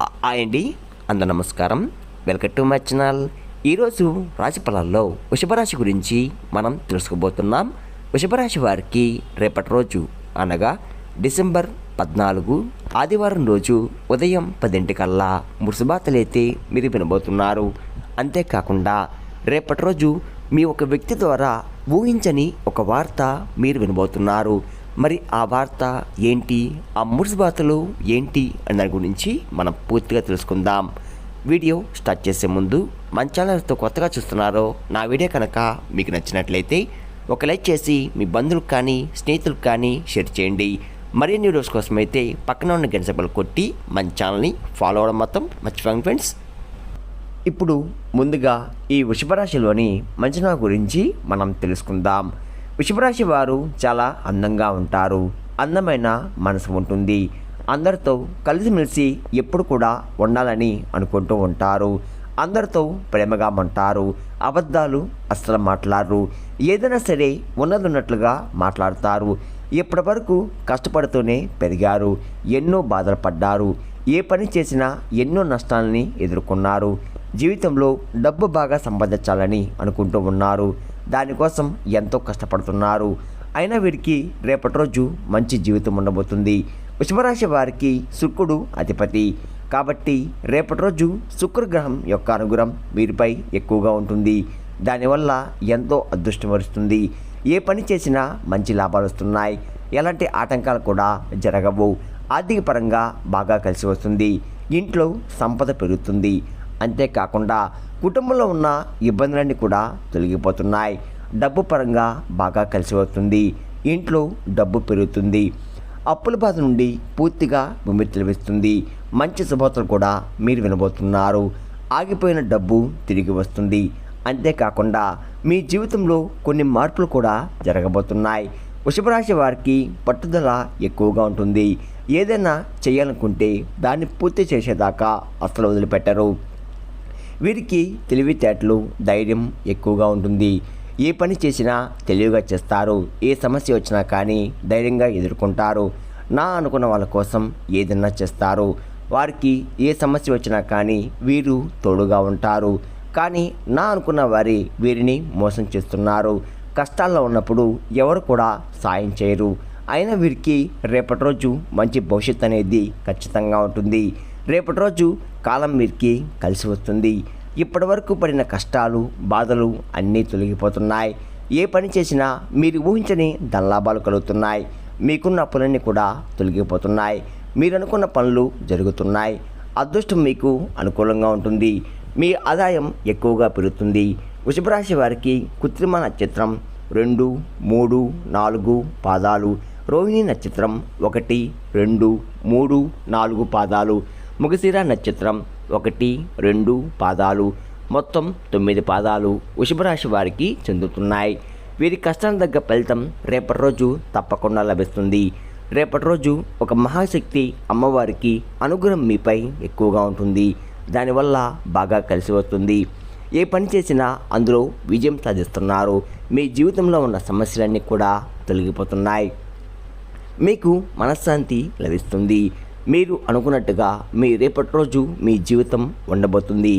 అండి అంద నమస్కారం వెల్కమ్ టు మై ఛానల్ ఈరోజు రాశి ఫలాల్లో వృషభరాశి గురించి మనం తెలుసుకోబోతున్నాం వృషభరాశి వారికి రేపటి రోజు అనగా డిసెంబర్ పద్నాలుగు ఆదివారం రోజు ఉదయం పదింటికల్లా మురుసుబాతలైతే మీరు వినబోతున్నారు అంతేకాకుండా రేపటి రోజు మీ ఒక వ్యక్తి ద్వారా ఊహించని ఒక వార్త మీరు వినబోతున్నారు మరి ఆ వార్త ఏంటి? ఆ మురుసుబాతలు ఏంటి? అనే దాని గురించి మనం పూర్తిగా తెలుసుకుందాం. వీడియో స్టార్ట్ చేసే ముందు మన ఛానల్తో కొత్తగా చూస్తున్నారో నా వీడియో కనుక మీకు నచ్చినట్లయితే ఒక లైక్ చేసి మీ బంధువులకు కానీ స్నేహితులకు కానీ షేర్ చేయండి. మరిన్ని వీడియోస్ కోసం అయితే పక్కన ఉన్న గంట కొట్టి మన ఛానల్ని ఫాలో అవ్వడం మొత్తం మర్చిపోండి ఫ్రెండ్స్. ఇప్పుడు ముందుగా ఈ వృషభరాశిలోని మంచనా గురించి మనం తెలుసుకుందాం. వృషభరాశి వారు చాలా అందంగా ఉంటారు. అందమైన మనసు ఉంటుంది. అందరితో కలిసిమెలిసి ఎప్పుడు కూడా ఉండాలని అనుకుంటూ ఉంటారు. అందరితో ప్రేమగా ఉంటారు. అబద్ధాలు అస్సలు మాట్లాడరు. ఏదైనా సరే ఉన్నదున్నట్లుగా మాట్లాడతారు. ఇప్పటి వరకు కష్టపడుతూనే పెరిగారు. ఎన్నో బాధలు పడ్డారు. ఏ పని చేసినా ఎన్నో నష్టాలని ఎదుర్కొన్నారు. జీవితంలో డబ్బు బాగా సంపాదించాలని అనుకుంటూ ఉన్నారు. దానికోసం ఎంతో కష్టపడుతున్నారు. అయినా వీరికి రేపటి రోజు మంచి జీవితం ఉండబోతుంది. వృషభరాశి వారికి శుక్రుడు అధిపతి. కాబట్టి రేపటి రోజు శుక్రగ్రహం యొక్క అనుగ్రహం వీరిపై ఎక్కువగా ఉంటుంది. దానివల్ల ఎంతో అదృష్టం వరుస్తుంది. ఏ పని చేసినా మంచి లాభాలు వస్తున్నాయి. ఎలాంటి ఆటంకాలు కూడా జరగవు. ఆర్థిక పరంగా బాగా కలిసి వస్తుంది. ఇంట్లో సంపద పెరుగుతుంది. అంతేకాకుండా కుటుంబంలో ఉన్న ఇబ్బందులన్నీ కూడా తొలగిపోతున్నాయి. డబ్బు పరంగా బాగా కలిసి వస్తుంది ఇంట్లో డబ్బు పెరుగుతుంది. అప్పుల బాధ నుండి పూర్తిగా విముక్తి లభిస్తుంది మంచి శుభోత్తలు కూడా మీరు వినబోతున్నారు. ఆగిపోయిన డబ్బు తిరిగి వస్తుంది. అంతేకాకుండా మీ జీవితంలో కొన్ని మార్పులు కూడా జరగబోతున్నాయి. వృషభరాశి వారికి పట్టుదల ఎక్కువగా ఉంటుంది. ఏదైనా చేయాలనుకుంటే దాన్ని పూర్తి చేసేదాకా అసలు వదిలిపెట్టరు. వీరికి తెలివితేటలు ధైర్యం ఎక్కువగా ఉంటుంది. ఏ పని చేసినా తెలివిగా చేస్తారు. ఏ సమస్య వచ్చినా కానీ ధైర్యంగా ఎదుర్కొంటారు. నా అనుకున్న వాళ్ళ కోసం ఏదైనా చేస్తారు. వారికి ఏ సమస్య వచ్చినా కానీ వీరు తోడుగా ఉంటారు. కానీ నా అనుకున్న వారి వీరిని మోసం చేస్తున్నారు. కష్టాల్లో ఉన్నప్పుడు ఎవరు కూడా సాయం చేయరు. అయినా వీరికి రేపటి రోజు మంచి భవిష్యత్తు అనేది ఖచ్చితంగా ఉంటుంది. రేపటి రోజు కాలం వీరికి కలిసి వస్తుంది. ఇప్పటి వరకు పడిన కష్టాలు బాధలు అన్నీ తొలగిపోతున్నాయి. ఏ పని చేసినా మీరు ఊహించని దల్లాభాలు కలుగుతున్నాయి. మీకున్న అప్పులన్నీ కూడా తొలగిపోతున్నాయి. మీరు అనుకున్న పనులు జరుగుతున్నాయి. అదృష్టం మీకు అనుకూలంగా ఉంటుంది. మీ ఆదాయం ఎక్కువగా పెరుగుతుంది. వృషభరాశి వారికి కృత్రిమ నక్షత్రం రెండు మూడు నాలుగు పాదాలు. రోహిణి నక్షత్రం ఒకటి రెండు మూడు నాలుగు పాదాలు. ముగశిర నక్షత్రం. ఒకటి రెండు పాదాలు. మొత్తం తొమ్మిది పాదాలు వృషభరాశి వారికి చెందుతున్నాయి. వీరి కష్టానికి తగ్గ ఫలితం రేపటి రోజు తప్పకుండా లభిస్తుంది. రేపటి రోజు ఒక మహాశక్తి అమ్మవారికి అనుగ్రహం మీపై ఎక్కువగా ఉంటుంది. దానివల్ల బాగా కలిసి వస్తుంది. ఏ పని చేసినా అందులో విజయం సాధిస్తున్నారు. మీ జీవితంలో ఉన్న సమస్యలన్నీ కూడా తొలగిపోతున్నాయి. మీకు మనశ్శాంతి లభిస్తుంది. మీరు అనుకున్నట్టుగా మీ రేపటి రోజు మీ జీవితం ఉండబోతుంది.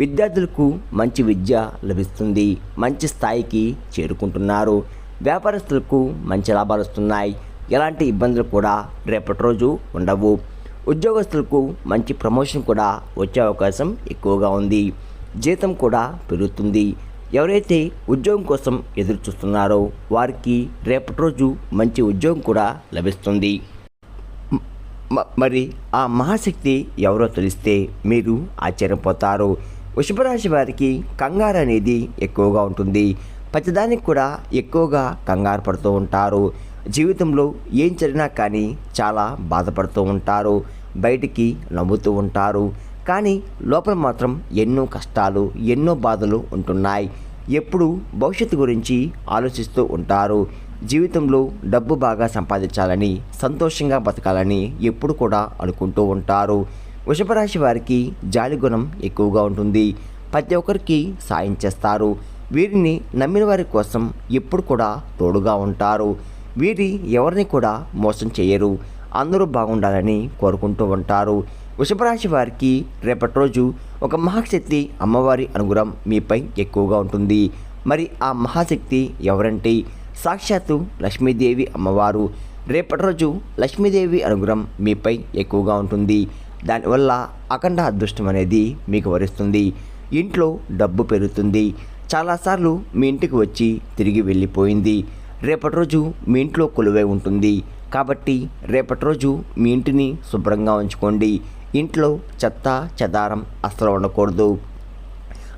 విద్యార్థులకు మంచి విద్య లభిస్తుంది. మంచి స్థాయికి చేరుకుంటున్నారు. వ్యాపారస్తులకు మంచి లాభాలు వస్తున్నాయి. ఎలాంటి ఇబ్బందులు కూడా రేపటి రోజు ఉండవు. ఉద్యోగస్తులకు మంచి ప్రమోషన్ కూడా వచ్చే అవకాశం ఎక్కువగా ఉంది. జీతం కూడా పెరుగుతుంది. ఎవరైతే ఉద్యోగం కోసం ఎదురు చూస్తున్నారో వారికి రేపటి రోజు మంచి ఉద్యోగం కూడా లభిస్తుంది. మరి ఆ మహాశక్తి ఎవరో తెలిస్తే మీరు ఆశ్చర్యపోతారు. వృషభరాశి వారికి కంగారు అనేది ఎక్కువగా ఉంటుంది. ప్రతిదానికి కూడా ఎక్కువగా కంగారు పడుతూ ఉంటారు. జీవితంలో ఏం జరిగినా కానీ చాలా బాధపడుతూ ఉంటారు. బయటికి నవ్వుతూ ఉంటారు. కానీ లోపల మాత్రం ఎన్నో కష్టాలు ఎన్నో బాధలు ఉంటున్నాయి. ఎప్పుడు భవిష్యత్తు గురించి ఆలోచిస్తూ ఉంటారు. జీవితంలో డబ్బు బాగా సంపాదించాలని సంతోషంగా బతకాలని ఎప్పుడు కూడా అనుకుంటూ ఉంటారు. వృషభరాశి వారికి జాలి గుణం ఎక్కువగా ఉంటుంది. ప్రతి ఒక్కరికి సాయం చేస్తారు. వీరిని నమ్మిన వారి కోసం ఎప్పుడు కూడా తోడుగా ఉంటారు. వీరి ఎవరిని కూడా మోసం చేయరు. అందరూ బాగుండాలని కోరుకుంటూ ఉంటారు. వృషభరాశి వారికి రేపటి రోజు ఒక మహాశక్తి అమ్మవారి అనుగ్రహం మీపై ఎక్కువగా ఉంటుంది. మరి ఆ మహాశక్తి ఎవరంటే? సాక్షాత్తు లక్ష్మీదేవి అమ్మవారు. రేపటి రోజు లక్ష్మీదేవి అనుగ్రహం మీపై ఎక్కువగా ఉంటుంది. దానివల్ల అఖండ అదృష్టం అనేది మీకు వరిస్తుంది. ఇంట్లో డబ్బు పెరుగుతుంది. చాలాసార్లు మీ ఇంటికి వచ్చి తిరిగి వెళ్ళిపోయింది. రేపటి రోజు మీ ఇంట్లో కొలువై ఉంటుంది. కాబట్టి రేపటి రోజు మీ ఇంటిని శుభ్రంగా ఉంచుకోండి. ఇంట్లో చెత్త చెదారం అస్సలు ఉండకూడదు.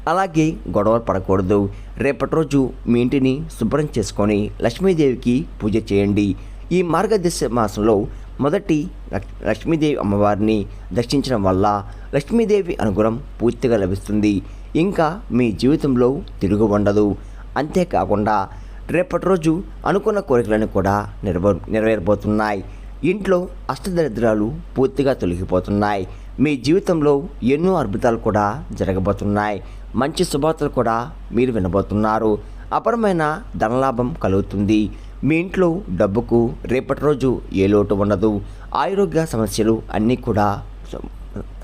అలాగే గొడవలు పడకూడదు. రేపటి రోజు మీ ఇంటిని శుభ్రం చేసుకొని లక్ష్మీదేవికి పూజ చేయండి. ఈ మార్గదర్శ మాసంలో మొదటి లక్- లక్ష్మీదేవి అమ్మవారిని దర్శించడం వల్ల లక్ష్మీదేవి అనుగ్రహం పూర్తిగా లభిస్తుంది. ఇంకా మీ జీవితంలో తిరుగు ఉండదు. అంతేకాకుండా రేపటి రోజు అనుకున్న కోరికలను కూడా నెరవే నెరవేరబోతున్నాయి. ఇంట్లో అష్టదరిద్రాలు పూర్తిగా తొలగిపోతున్నాయి. మీ జీవితంలో ఎన్నో అద్భుతాలు కూడా జరగబోతున్నాయి. మంచి శుభార్తలు కూడా మీరు వినబోతున్నారు. అపరమైన ధనలాభం కలుగుతుంది. మీ ఇంట్లో డబ్బుకు రేపటి రోజు ఏ లోటు ఉండదు. ఆరోగ్య సమస్యలు అన్నీ కూడా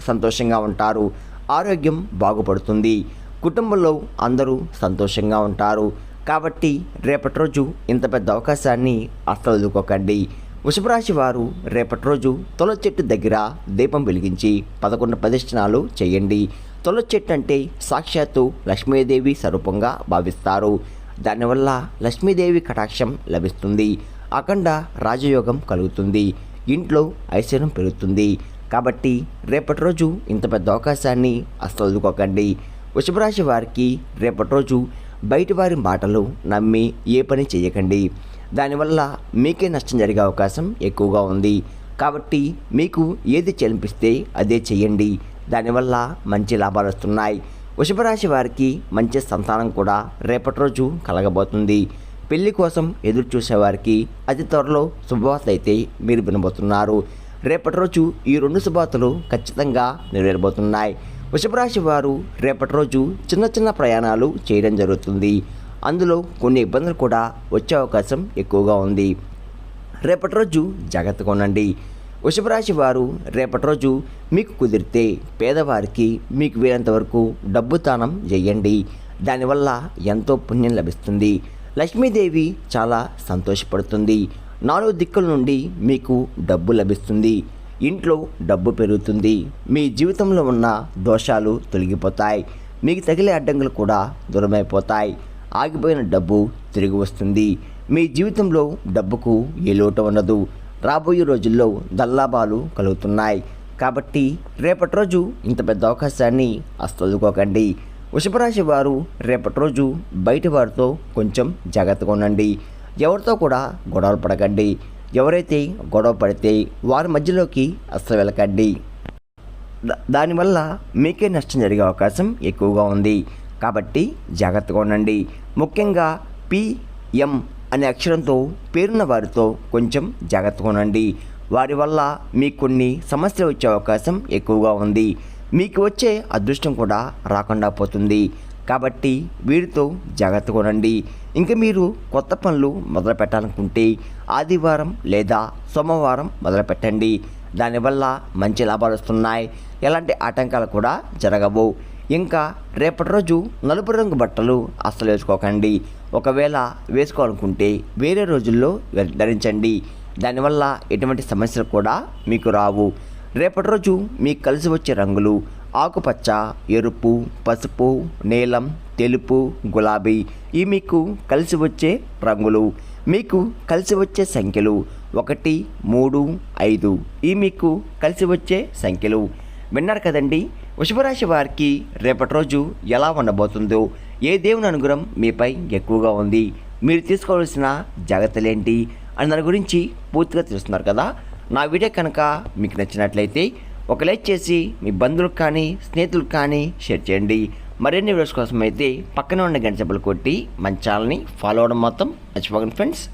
సంతోషంగా ఉంటారు. ఆరోగ్యం బాగుపడుతుంది. కుటుంబంలో అందరూ సంతోషంగా ఉంటారు. కాబట్టి రేపటి రోజు ఇంత పెద్ద అవకాశాన్ని అస్సలు వదులుకోకండి వృషభరాశి వారు రేపటి రోజు తొల చెట్టు దగ్గర దీపం వెలిగించి పదకొండు ప్రదక్షిణాలు చేయండి. తొల చెట్టు అంటే సాక్షాత్తు లక్ష్మీదేవి స్వరూపంగా భావిస్తారు. దానివల్ల లక్ష్మీదేవి కటాక్షం లభిస్తుంది. అఖండ రాజయోగం కలుగుతుంది. ఇంట్లో ఐశ్వర్యం పెరుగుతుంది. కాబట్టి రేపటి రోజు ఇంత పెద్ద అవకాశాన్ని అస్సలు వృషభరాశి వారికి రేపటి రోజు బయటి వారి మాటలు నమ్మి ఏ పని చేయకండి. దానివల్ల మీకే నష్టం జరిగే అవకాశం ఎక్కువగా ఉంది. కాబట్టి మీకు ఏది చెల్లిపిస్తే అదే చేయండి. దానివల్ల మంచి లాభాలు వస్తున్నాయి. వృషభరాశి వారికి మంచి సంతానం కూడా రేపటి రోజు కలగబోతుంది. పెళ్ళి కోసం ఎదురు చూసేవారికి అతి త్వరలో శుభవార్త అయితే మీరు వినబోతున్నారు. రేపటి రోజు ఈ రెండు శుభవార్తలు ఖచ్చితంగా నెరవేరబోతున్నాయి. వృషభరాశి వారు రేపటి రోజు చిన్న చిన్న ప్రయాణాలు చేయడం జరుగుతుంది. అందులో కొన్ని ఇబ్బందులు కూడా వచ్చే అవకాశం ఎక్కువగా ఉంది. రేపటి రోజు జాగ్రత్తగా ఉండండి. వృషభరాశి వారు రేపటి రోజు మీకు కుదిరితే పేదవారికి మీకు వీలంత వరకు డబ్బు దానం చేయండి. దానివల్ల ఎంతో పుణ్యం లభిస్తుంది. లక్ష్మీదేవి చాలా సంతోషపడుతుంది. నాలుగు దిక్కుల నుండి మీకు డబ్బు లభిస్తుంది. ఇంట్లో డబ్బు పెరుగుతుంది. మీ జీవితంలో ఉన్న దోషాలు తొలగిపోతాయి. మీకు తగిలే అడ్డంకులు కూడా దూరమైపోతాయి. ఆగిపోయిన డబ్బు తిరిగి వస్తుంది. మీ జీవితంలో డబ్బుకు ఏ లోటు ఉండదు. రాబోయే రోజుల్లో దల్లాభాలు కలుగుతున్నాయి. కాబట్టి రేపటి రోజు ఇంత పెద్ద అవకాశాన్ని అస్తదుకోకండి వృషభరాశి వారు రేపటి రోజు బయటి వారితో కొంచెం జాగ్రత్తగా ఉండండి. ఎవరితో కూడా గొడవలు పడకండి. ఎవరైతే గొడవ పడితే వారి మధ్యలోకి అస్సలు వెళ్ళకండి. దా- దానివల్ల మీకే నష్టం జరిగే అవకాశం ఎక్కువగా ఉంది. కాబట్టి జాగ్రత్తగా ఉండండి. ముఖ్యంగా పిఎం అనే అక్షరంతో పేరున్న వారితో కొంచెం జాగ్రత్తగా ఉండండి. వారి వల్ల మీకు కొన్ని సమస్యలు వచ్చే అవకాశం ఎక్కువగా ఉంది. మీకు వచ్చే అదృష్టం కూడా రాకుండా పోతుంది. కాబట్టి వీరితో జాగ్రత్తగా ఉండండి. ఇంకా మీరు కొత్త పనులు మొదలు పెట్టాలనుకుంటే ఆదివారం లేదా సోమవారం మొదలు పెట్టండి దానివల్ల మంచి లాభాలు వస్తున్నాయి. ఎలాంటి ఆటంకాలు కూడా జరగవు. ఇంకా రేపటి రోజు నలుపు రంగు బట్టలు అస్సలు వేసుకోకండి. ఒకవేళ వేసుకోవాలనుకుంటే వేరే రోజుల్లో ధరించండి. దానివల్ల ఎటువంటి సమస్యలు కూడా మీకు రావు. రేపటి రోజు మీకు కలిసి వచ్చే రంగులు ఆకుపచ్చ ఎరుపు పసుపు నీలం తెలుపు గులాబీ ఈ మీకు కలిసి వచ్చే రంగులు. మీకు కలిసి వచ్చే సంఖ్యలు ఒకటి మూడు ఐదు ఈ మీకు కలిసి వచ్చే సంఖ్యలు. విన్నారు కదండి? వృషభరాశి వారికి రేపటి రోజు ఎలా ఉండబోతుందో ఏ దేవుని అనుగ్రహం మీపై ఎక్కువగా ఉంది మీరు తీసుకోవాల్సిన జాగ్రత్తలేంటి అని దాని గురించి పూర్తిగా తెలుస్తున్నారు కదా? నా వీడియో కనుక మీకు నచ్చినట్లయితే ఒక లైక్ చేసి మీ బంధువులకు కానీ స్నేహితులకు కానీ షేర్ చేయండి. మరిన్ని వీడియోస్ కోసం అయితే పక్కన ఉన్న గంట చెప్పులు కొట్టి మన ఛానల్ని ఫాలో అవ్వడం మొత్తం మర్చిపోకండి ఫ్రెండ్స్.